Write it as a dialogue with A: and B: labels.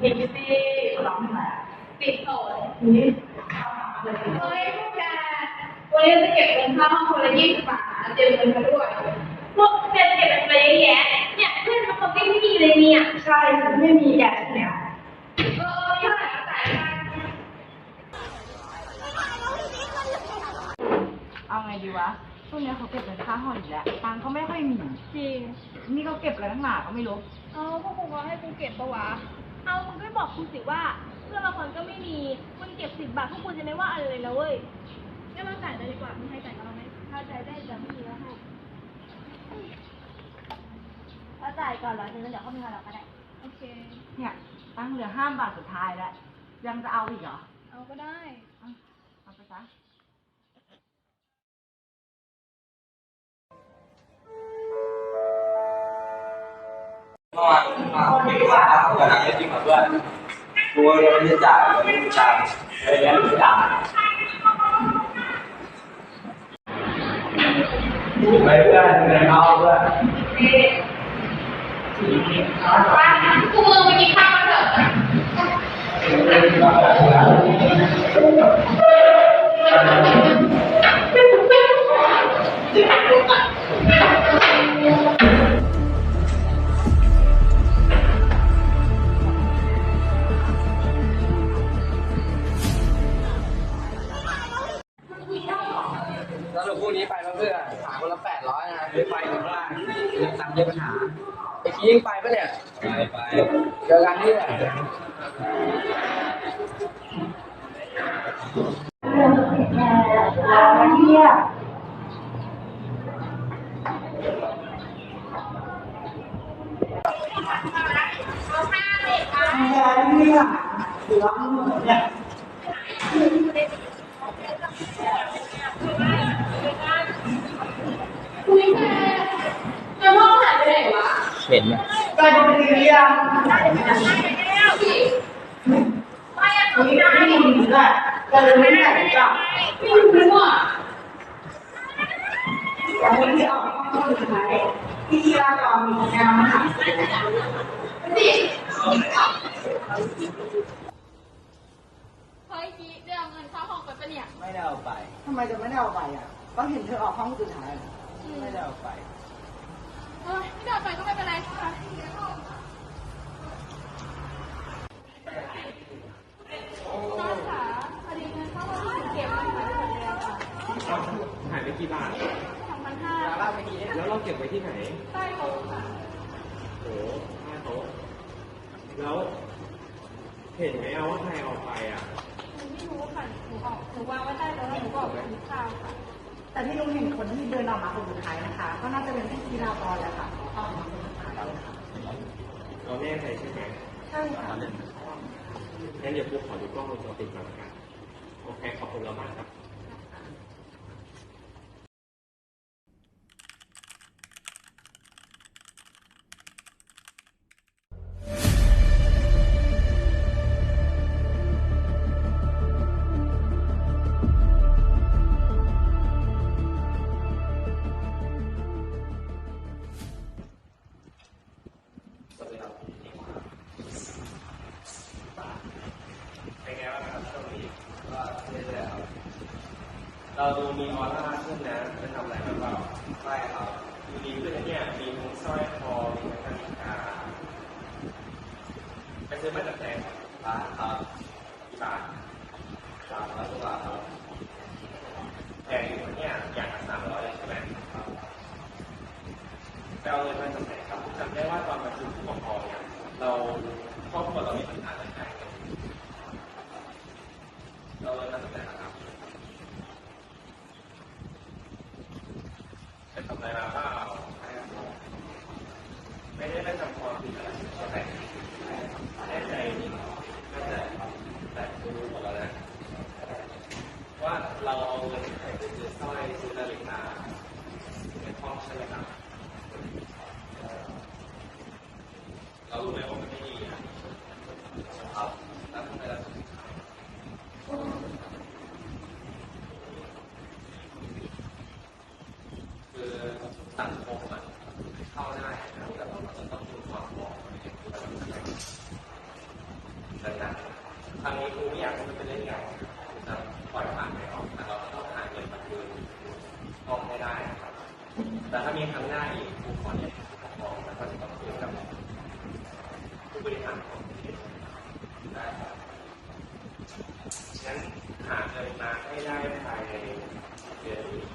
A: เอ็นซี่ร้องมาติดต่อนี่เฮ้ยพวกแกวันนี้จะเก็บเงินค่าห้องคนละยี่สิบบาทนะเตรียมเงินมาด้วย
B: พวกแกจะเก็บอะไรเยอะแยะเนี่ยเพื่อนเขาไม่มีเลยเนี่ย
A: ใช่ฉันไม่มีแกเนี่ยเออเท่าไหร่ก็จ่ายมา
C: เอาไงดีวะช่วงนี้เขาเก็บเงินค่าห้องอีกแล้วตังค์เขาไม่ค่อยมี
B: จริง
C: นี่เขาเก็บอะไรตั้งหนาก็ไม่รู้
B: เอาพวกครูเขาให้กูเก็บปะวะ เอามึงก็บอกครูสิว่าเพื่อนบางคนก็ไม่มีมึงเก็บสิบบาทพวกกูจะไม่ว่าอะไรเลยนะเว้ยงั้นเราจ่ายเลยดีกว่ามึงให้จ่ายกับเราไหมถ้าจ่ายได้จะไม่มีแล้วให้ถ้าจ่ายก่อนหลังจากนั้นเดี๋ยวเขามีให้เราก็ได้ โอเค
C: เนี่ยตังค์เหลือห้าบาทสุดท้ายแล้ว ยังจะเอาอีกเหรอ
B: เอาก็ได้
C: เอาเอาไปซะ
D: มื่อวามาไม่รู้ว่าเขาจะนั่งเล่นจริงกับเพื่อนกูยังไม่ได้จ่ายไม่มีตังค์เลยแล้วไม่จ่ายไปเพื่อนไปเอาเพื่อน
A: ว่ากูมือไปกินข้าวมาเถอะ
D: ร้อยนะไม่ไปหรือว่าตังค์เยอะปัญหาไอ้กี้ยิงไปปะเนี่ยไปไปเจอกันที่ไหน
A: มาเที่ยว คุยแค่จะมองหายไปไหนวะ
D: เห็นไหม
A: ก็จะไปเรียนไม่อะคุยไม่ดีเลยก็เลยไม่ได้จ้ะไม่รู้ว่าวันที่ออกข้อสุดท้ายที่ที่ราตอนมีงานมหาวิทยาลัยสิ
B: เฮ้ยกี้ได้เอาเงินค่าห้องไปปะเนี่ย
D: ไม่ได้เอาไป
C: ทำไมจะไม่ได้เอาไปอะ ก็เห็นเธอออกห้องสุดท้าย
D: ไม่ได้เอาไป
B: เฮ้ยไม่ได้เอาไปก็ไม่เป็นไรค่ะน้องขาพอดีเงินเข้าห้องเก็บมันหายไปหมดแล้วค่ะ
E: หายไปกี่บาท
B: สองพันห้า
E: แล้วเราเก็บไว้ที่ไหน
B: ใต้โต๊ะค่ะ
E: โอ้หน้าโต๊ะแล้ว เห็นไหมเอาว่าใครเอาไปอะ
B: หนูไม่รู้ค่ะ หนูออก หนูวางไว้ใต้โต๊ะแล้วหนูก็ออกไปกินข้าวค่ะ
C: แต่ที่ลุงเห็นคนที่เดินออกมาคนสุดท้ายนะคะ ก็น่าจะเป็นพี่ธีราพรแหละค่ะออกมาคนสุดท้ายแล้วค่ะ
E: เราแน่ใจใช่ไหม
C: ใช่ค่ะ
E: งั้นเดี๋ยวปุ๊บขอดูกล้องวงจรปิดก่อนละกันโอเคขอบคุณเรามากครับ เราดูมีออร่าขึ้นนะจะทำอะไรกันเปล่า
D: ไม่ครับ
E: ดูดีขึ้นนะเนี่ยมีทั้งสร้อยคอมีทั้งนาฬิกาไปซื้อมาจากไหน
D: ร้านครับ
E: กี่บาท
D: สามร้อยกว่าบาทครับ
E: แพงอยู่เนี่ยอย่างละสามร้อยเลยใช่ไหมครับไปเอาเงินมาจากไหนครับจำได้ว่าตอนประชุมผู้ปกครองเนี่ยเราครอบครัวเรามีปัญหาเรื่องการเงินเราเลยนมาจากไหนครับไป ทำอะไรมาบ้างไม่ได้ไม่ทำความผิดอะไรใช่แน่ใจนี่แน่ใจแต่รู้หมดแล้ว
D: แต่
E: ถ้ามีครั้งหน้าอีกผมขอเนี่ยบอกแล้วก็จะต้องคุยกับผู้บริหารของประเทศได้ครับฉะนั้นหาเงินมาให้ได้ภายในเดือนนี้